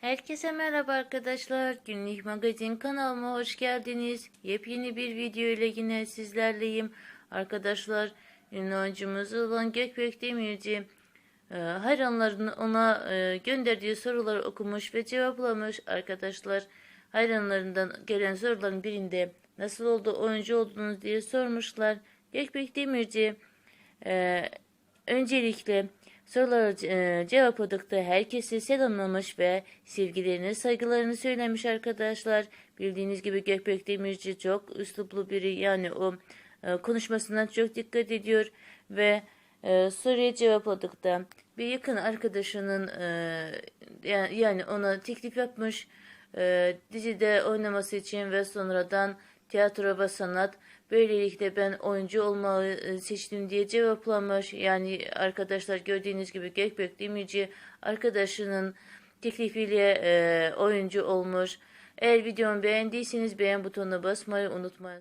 Herkese merhaba arkadaşlar. Günlük magazin kanalıma hoş geldiniz. Yepyeni bir video ile yine sizlerleyim. Arkadaşlar ünlü oyuncumuz olan Gökbek Demirci e, hayranlarının ona e, gönderdiği soruları okumuş ve cevaplamış. Arkadaşlar hayranlarından gelen soruların birinde nasıl oldu oyuncu oldunuz diye sormuşlar. Gökbek Demirci e, öncelikle sorulara e, cevapladıkta herkese selamlamış ve sevgilerini, saygılarını söylemiş arkadaşlar. Bildiğiniz gibi Gökbek Demirci çok üsluplu biri yani o e, konuşmasından çok dikkat ediyor ve e, soruya cevapladıkta bir yakın arkadaşının e, yani, ona teklif yapmış dizide oynaması için ve sonradan tiyatro ve sanat böylelikle ben oyuncu olmayı e, seçtim diye cevaplamış. Yani arkadaşlar gördüğünüz gibi Gökbek Demirci arkadaşının teklifiyle e, oyuncu olmuş. Eğer videomu beğendiyseniz beğen butonuna basmayı unutmayın.